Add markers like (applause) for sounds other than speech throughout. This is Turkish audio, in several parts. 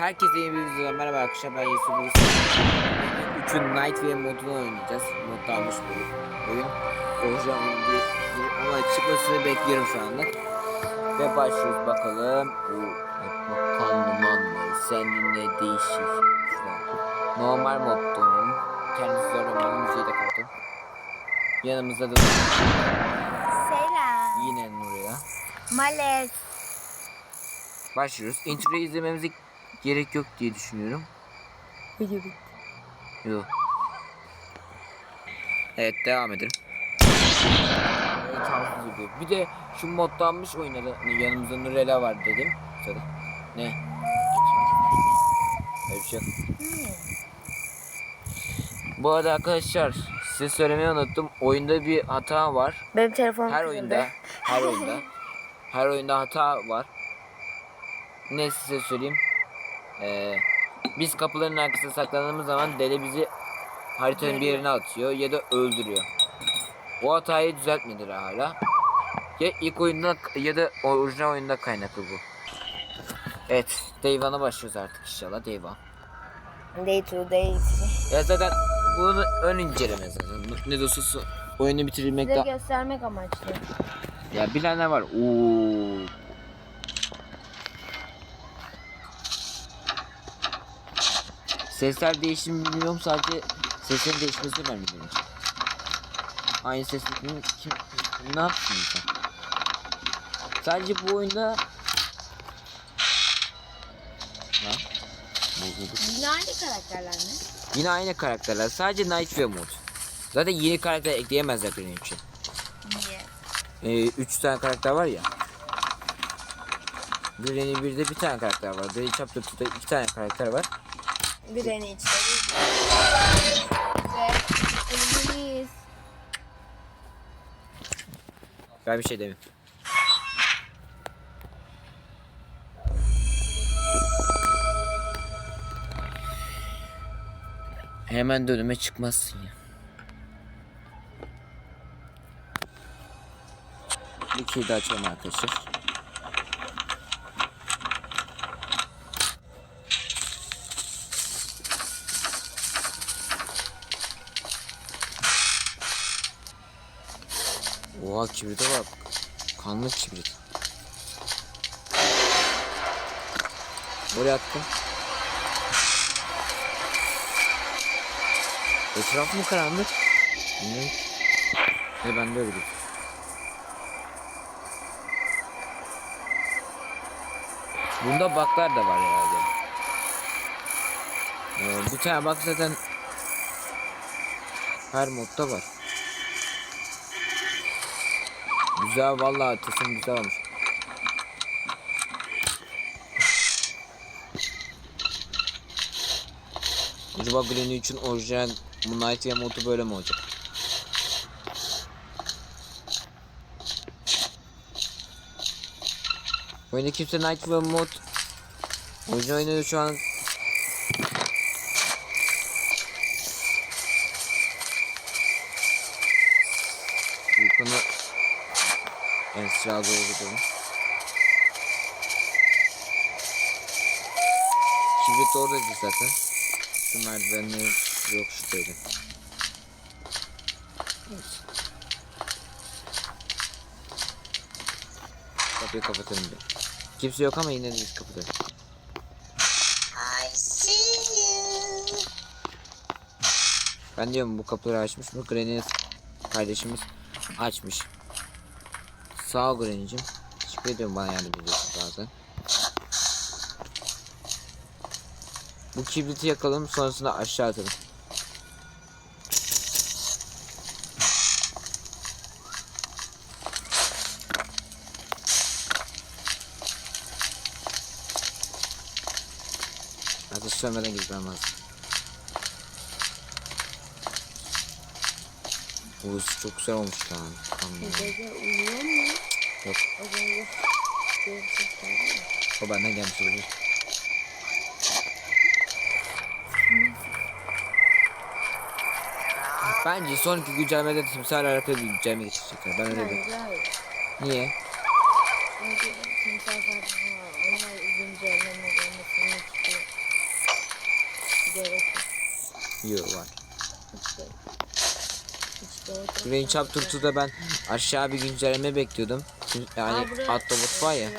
Herkese iyi bir videodan merhaba arkadaşlar ben Yusuf Yusuf. Üçün Night View modunu oynayacağız. Mod almış bu oyun. Orijinal değil. Ama çıkmasını bekliyorum şu anda. Ve başlıyoruz bakalım. Oo, bakalım anlayın. Seninle değişik. Şurada. Normal modda oyun. Kendisi zor oynayan müziği de kapattım. Yanımızda da Selam. yine Nuriye. Males. Başlıyoruz. Intro'yu izlememize gerek yok diye düşünüyorum. Yok. Evet devam edelim. Evet. Bir de şu moddanmış oyunları hani yanımızda Nurella var dedim. Sonra ne? Öyle bir şey yok. Bu arada arkadaşlar size söylemeyi unuttum. Oyunda bir hata var. Benim telefonum Her kırıldı. oyunda, her oyunda, her oyunda hata var. Ne size söyleyeyim? Ee, biz kapıların arkasında saklandığımız zaman dede bizi haritanın bir yerine atıyor ya da öldürüyor. O hatayı düzeltmediler hala. Ya ilk oyunda ya da orijinal oyunda kaynaklı bu. Evet, Day başlıyoruz artık inşallah Day. Day 2, day 3. Ya zaten bunu ön inceleme zaten. Ne olsa oyunu Size bitirmekten göstermek amaçlı. Ya bilenler var. Oo. Sesler değişimi bilmiyorum sadece seslerin değişmesini ben biliyorum. Aynı sesli kim, ne yapsın insan? Sadece bu oyunda Lan. Bozulduk. Yine aynı karakterler mi? Yine aynı karakterler. Sadece Night ve mod. Zaten yeni karakter ekleyemezler benim için. Niye? Ee, üç tane karakter var ya. Granny birde bir tane karakter var. Granny Chapter 2'de iki tane karakter var. En içte. Ve ölümlüyüz. Ben bir şey demiyorum. Hemen dönüme çıkmazsın ya. Bir kilidi açalım arkadaşlar. Oha kibrite bak. Kanlı kibrit. Oraya attım. Etraf mı karanlık? Ne? Ne ben de öyle. Bunda baklar da var herhalde. Ee, bir tane bak zaten her modda var. Güzel vallahi tasım güzel olmuş. Acaba Granny için orijinal Night Game modu böyle mi olacak? Oyunda kimse Night Game mod orijinal oyunda şu an Esra doğru dedim. Kibrit oradaydı zaten. Şu merdivenler yok şuradaydı. Evet. Kapıyı kapatalım bir. Kimse yok ama yine de biz you. Ben diyorum bu kapıları açmış mı? Granny kardeşimiz açmış. Sağ ol Granny'cim. Teşekkür ediyorum bana yardım ediyorsun bazen. Bu kibriti yakalım sonrasında aşağı atalım. Ateş sönmeden gitmem lazım. Bu üstü çok güzel olmuş lan. Gece uyuyor mu? Yok. Geldi mi? O benden gelmiş olabilir. Bence sonraki güncellemede timsahla alakalı bir güncelleme geçirecekler. Ben öyle. Niye? Çünkü timsah var. Onlar uzun cehenneme gelmesini istiyor. Yok var. İşte. O Green Chapter 2'da ben aşağı bir güncelleme bekliyordum. Yani Aa, buraya Autobot var ya. şey.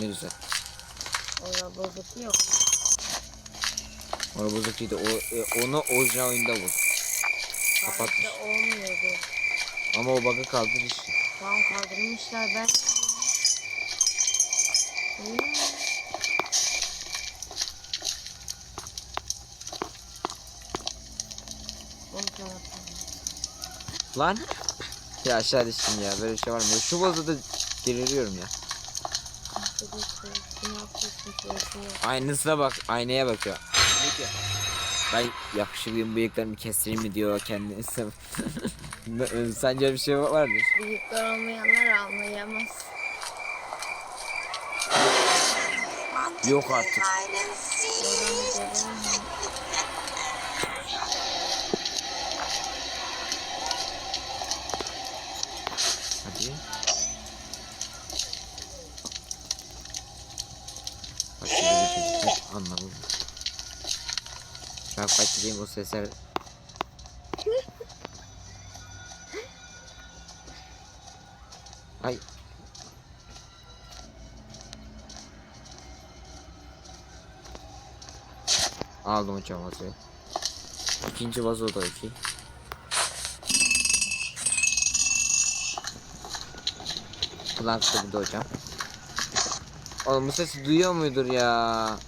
Ne güzel. Orada bozuk yok. Onu bozuk değildi. O, e, onu orijinal oyunda bul. Kapatmış. Olmuyordu. Ama o bug'ı kaldırır işte. Tamam kaldırmışlar ben. Hmm. Onu kapatalım. Lan. Ya aşağı düştüm ya. Böyle bir şey var mı? Şu bozu da deliriyorum ya. Aynısına bak. Aynaya bakıyor. Ben yakışıklıyım bıyıklarımı kestireyim mi diyor kendisi. (laughs) Sence bir şey var mı? Büyükler olmayanlar anlayamaz. Yok artık. Oradan bir görelim. Hadi. Bak şöyle bir şey anlamadım. Ben kaçırayım o sesler. Ay. Aldım hocam vazoyu. İkinci vazo da iki. Plank da hocam. Oğlum bu sesi duyuyor muydur ya?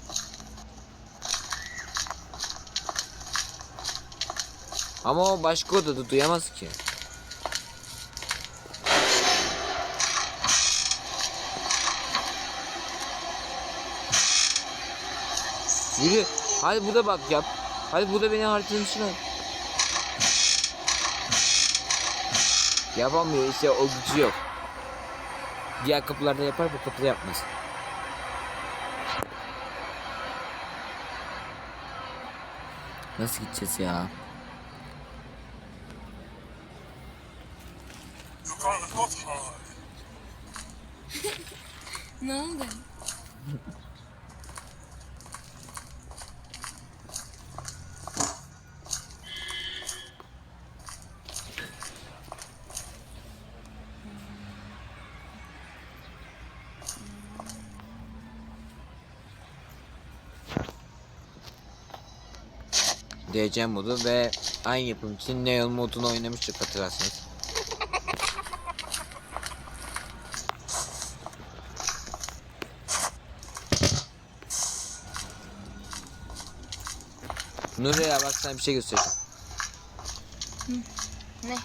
Ama o başka odada duyamaz ki. Yürü. Hadi burada bak yap. Hadi burada beni haritanın dışına. Yapamıyor işte o gücü yok. Diğer kapılarda yapar bu kapıda yapmaz. Nasıl gideceğiz ya? Ne oldu? DC modu ve aynı yapım için Neon modunu oynamıştık hatırlarsanız. Nuriye bak sana bir şey göstereceğim. Ne?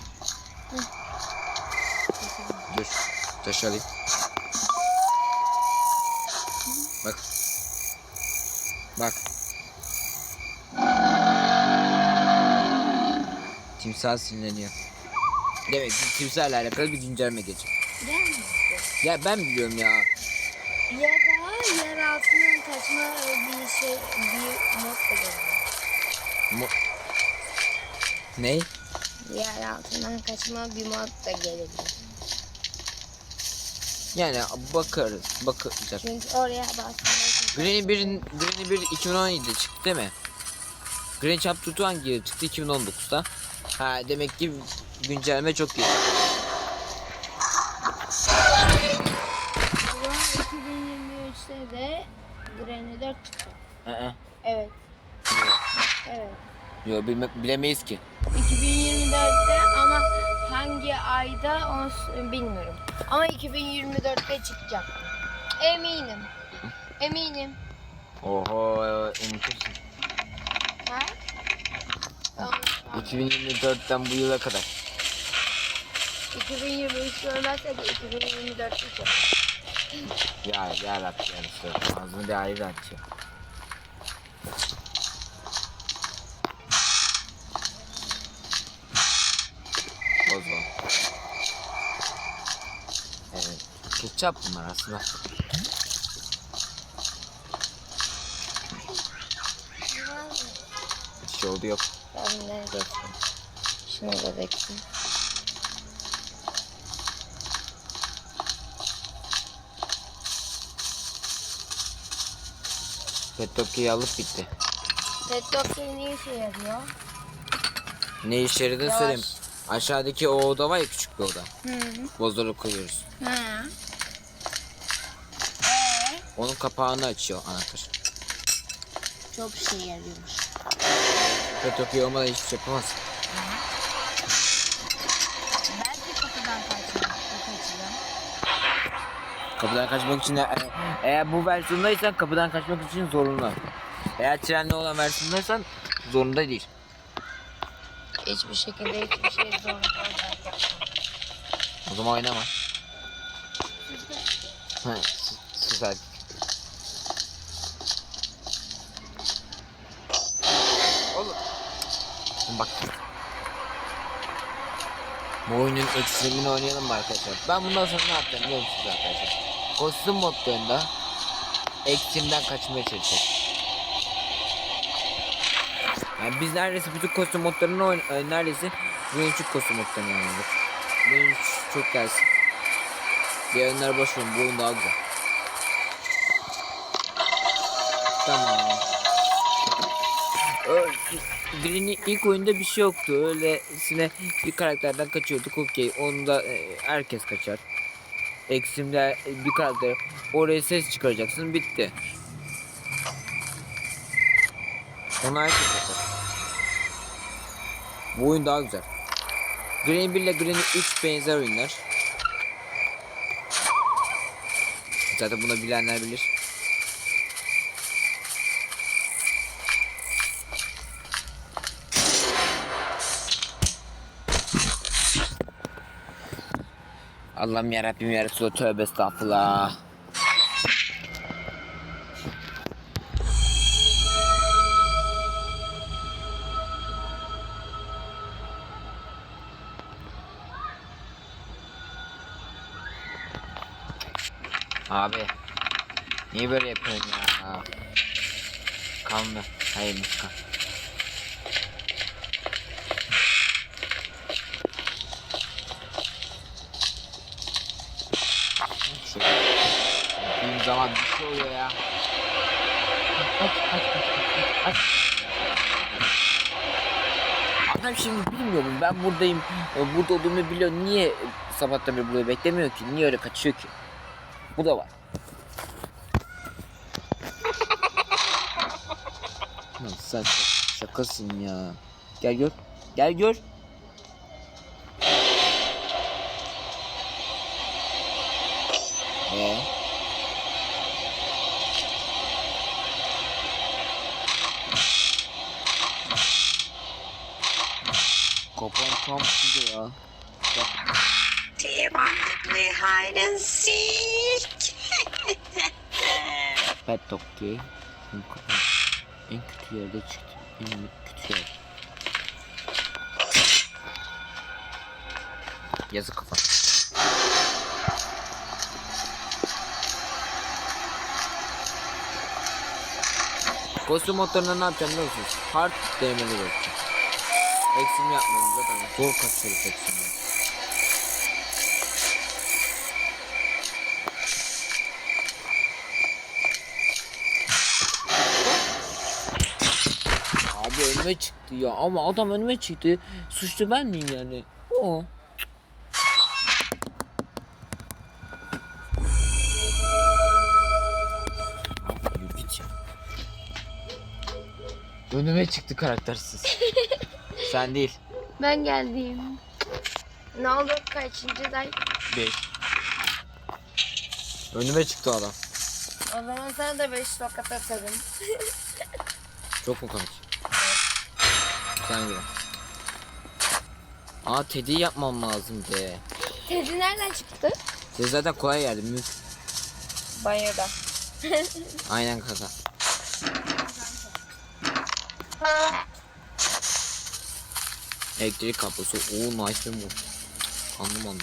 Dur. Taş alayım. Bak. Bak. Timsah sinirleniyor. Demek ki timsahla alakalı bir güncelleme gelecek. Gelmedi. Ya ben biliyorum ya. Ya da yer altından kaçma bir şey bir mod geliyor. Mo ne? Yer altından kaçma bir mod da gelebilir. Yani bakarız. Bakacak. Çünkü oraya bastığında Granny 1'in Granny 1 2017'de çıktı değil mi? Granny Chapter 2 hangi yıl çıktı? 2019'da. Ha demek ki güncelleme çok iyi. Ama 2023'te de Granny 4 çıktı. Evet. Evet. Yo bilme, bilemeyiz ki. 2024'te ama hangi ayda onu s- bilmiyorum. Ama 2024'te çıkacak. Eminim. Eminim. Oho unutursun. Ha? Tamam. 2024'ten bu yıla kadar. 2023 görmezse de 2024 çıkacak. Ya ya Rabbi ya Resulallah. Ağzını bir ayrı aç ya. Bozma. Evet. Ketçap bunlar aslında. Bir şey oldu yok. Ben neredesin? Şunu da bekle. Pet Tokyo'yu alıp bitti. Pet Doctor ne işe yarıyor? Ne işe yaradığını Yavaş. söyleyeyim. Aşağıdaki o oda var ya küçük bir oda. Hı. Bozları koyuyoruz. Hı. Onun kapağını açıyor anahtar. Çok şey yarıyormuş. Petoki olmadan hiçbir şey yapamaz. Belki kapıdan kaçmak, kaçacağım. Kapıdan kaçmak için e- eğer bu versiyondaysan kapıdan kaçmak için zorunlu. Eğer trenli olan versiyondaysan zorunda değil. Hiçbir şekilde hiçbir şey zorunda olmayacak. O zaman oynama. Ha, s- sus artık. Bak. Bu oyunun ekstremini oynayalım mı arkadaşlar? Ben bundan sonra ne yapacağım biliyor musunuz arkadaşlar? Kostüm modlarında ekstremden kaçmaya çalışacağım. Yani biz neredeyse bütün kostüm modlarını oyn e, neredeyse bu küçük kostüm modlarını oynadık. Hiç çok gelsin. Diğer oyunları boş verin bu oyun daha güzel. Green'in ilk oyunda bir şey yoktu. Öylesine bir karakterden kaçıyorduk. Okey. Onda e, herkes kaçar. Eksim'de bir karakter. Oraya ses çıkaracaksın. Bitti. Ona herkes kaçar. Bu oyun daha güzel. Green 1 ile Green 3 benzer oyunlar. Zaten bunu bilenler bilir. Allah'ım yarabbim ya Resulallah tövbe estağfurullah. Abi. Niye böyle yapıyorsun ya? Kanlı. Hayır kan. Zaman bir şey oluyor ya. Aç aç aç aç aç. Adam şimdi bilmiyor mu? Ben buradayım. e, Burada olduğumu biliyor. Niye sabahtan beri burada beklemiyor ki? Niye öyle kaçıyor ki? Bu da var. (laughs) Lan sen şak- şakasın ya. Gel gör. Gel gör. Ee? Tam size ya. Bak. Do you want to play hide and seek? Pet Dog'ki. Şimdi kapan. En kötü yerde çıktı. En kötü yer. Yazık kafa. Kostüm modlarında ne yapacağım biliyor musunuz? Hard denemeni gerekecek. Eksim yapmayın zaten zor kaçıyoruz eksimden. Abi önüme çıktı ya ama adam önüme çıktı. Suçlu ben miyim yani? O. Önüme çıktı karaktersiz. (laughs) Sen değil. Ben geldim. Ne oldu? Kaçıncı day? 5. Önüme çıktı adam. O zaman sana da 5 tokat atarım. (laughs) Çok mu komik? Sen gibi. Aa Teddy yapmam lazım de. Teddy nereden çıktı? Teddy zaten kolay geldi. Banyoda. Aynen kaka. Elektrik kablosu. Oo nice bir mod. Anladım.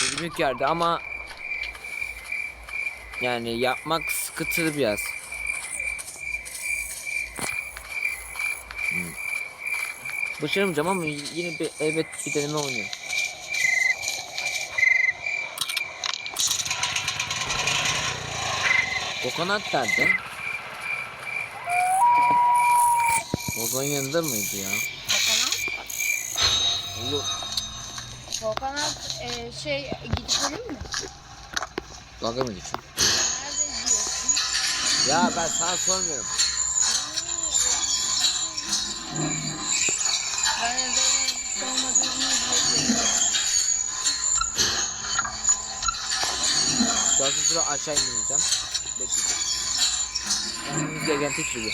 Teddy büyük yerde ama yani yapmak sıkıntılı biraz. Hmm. Başaramayacağım ama yine bir evet bir deneme oynuyorum. Kokonat nerede? Ozan yanında mıydı ya? Kokonat. Olur. Kokonat e, şey gidelim mi? Dalga mı geçiyorsun? Nerede diyorsun? Ya ben sana sormuyorum. Ben de sormadığını diyebilirim. Daha sonra aşağı indireceğim. Bekleyeceğim. Yapmamız gereken tek şey bu.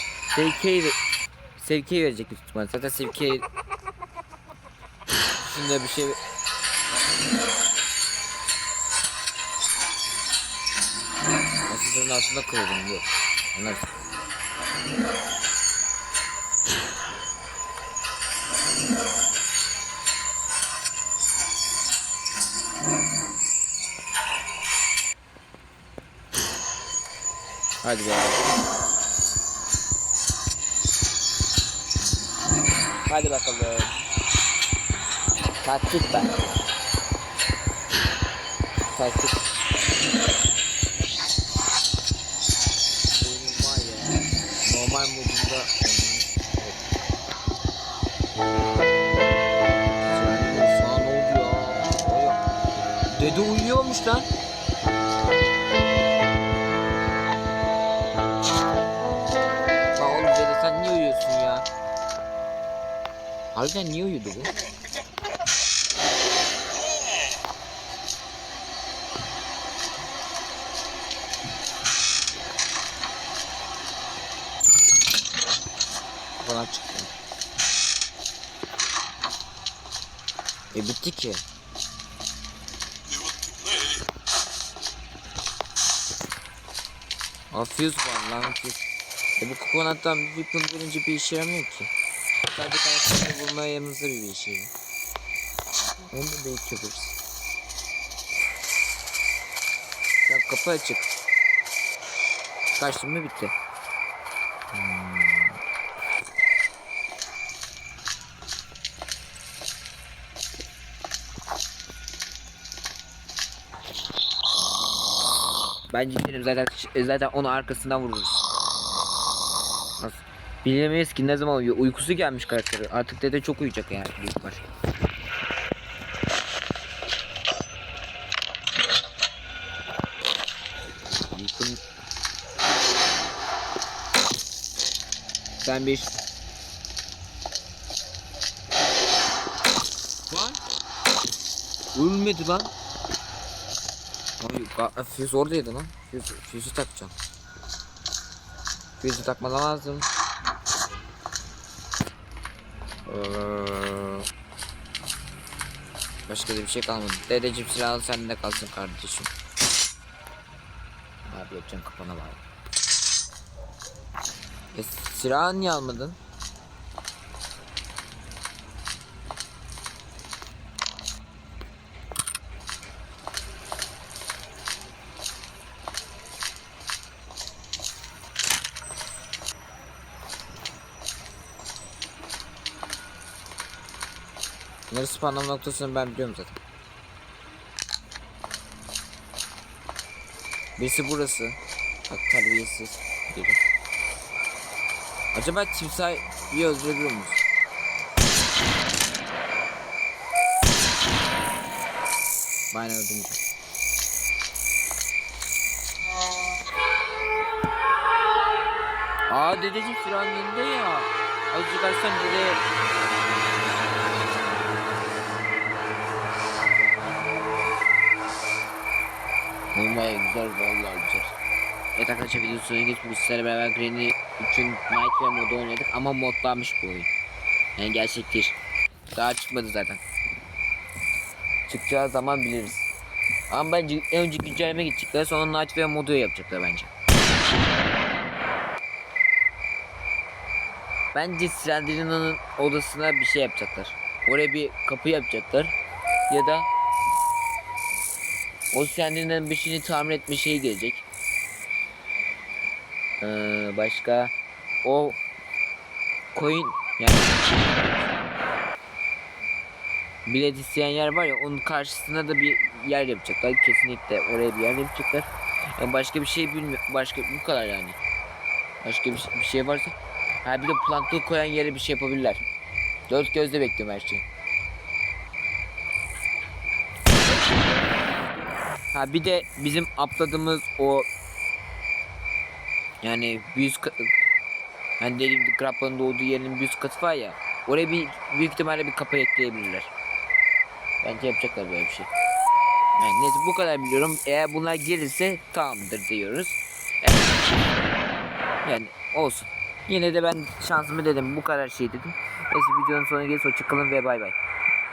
Sevkiye, ve- sevkiye verecek büyük ihtimalle. Zaten sevkiye... Şimdi bir şey... Asistörün altında kırıldım diyor. Onlar... Hadi be. Hadi bakalım. Taktik ben. Taktik. Normal modunda. Dede uyuyormuş. Lan Harbiden niye uyudu bu? Falan çıktı. E bitti ki. Fuse var lan. E bu kokonattan bir verince bir işe yaramıyor ki. Sadece karakterini vurmaya yanınızda bir yarıyor. Onu da belki yaparız. Ya kapı açık. Kaçtım mı bitti. Hmm. Bence gidelim zaten zaten onu arkasından vururuz. Bilemeyiz ki ne zaman uyuyor. Uykusu gelmiş karakteri. Artık dede çok uyuyacak yani büyük. Uykun... Sen bir... Lan! Ölmedi lan. Ay, ga- füz oradaydı lan. Füz, füzü takacağım. Füzü takmadan lazım. Ee, Başka da bir şey kalmadı. Dedeciğim silahın sende kalsın kardeşim. Abi yapacağım kafana var. E, silahı niye almadın? Bunları spawnlama noktasını ben biliyorum zaten. Birisi burası. Bak terbiyesiz biri. Acaba timsah iyi öldürebiliyor muyuz? Ben öldüm. Aa dedeciğim yanında ya. Azıcık açsam dede Olmaya güzel vallahi güzel. Evet arkadaşlar videonun sonuna geçmiş. Sizlerle beraber Granny 3'ün Night ve modu oynadık ama modlanmış bu oyun. Yani gerçek. Daha çıkmadı zaten. Çıkacağı zaman biliriz. Ama bence en önce güncelleme gidecekler sonra Night ve modu yapacaklar bence. Bence Slenderman'ın odasına bir şey yapacaklar. Oraya bir kapı yapacaklar. Ya da o Slenderman'ın bir şeyini tamir etme şeyi gelecek. Ee, başka o coin yani bilet isteyen yer var ya onun karşısına da bir yer yapacaklar kesinlikle oraya bir yer yapacaklar Yani başka bir şey bilmiyorum. Başka bu kadar yani. Başka bir, şey- bir şey varsa. Ha bir de plankton koyan yere bir şey yapabilirler. Dört gözle bekliyorum her şeyi. Ha bir de bizim atladığımız o yani büyük katı hani dediğim Grappa'nın doğduğu yerin büyük katı var ya oraya bir büyük ihtimalle bir kapı ekleyebilirler. Bence yapacaklar böyle bir şey. Yani neyse bu kadar biliyorum. Eğer bunlar gelirse tamamdır diyoruz. Evet. Yani olsun. Yine de ben şansımı dedim. Bu kadar şey dedim. Neyse videonun sonuna gelirse hoşçakalın ve bay bay.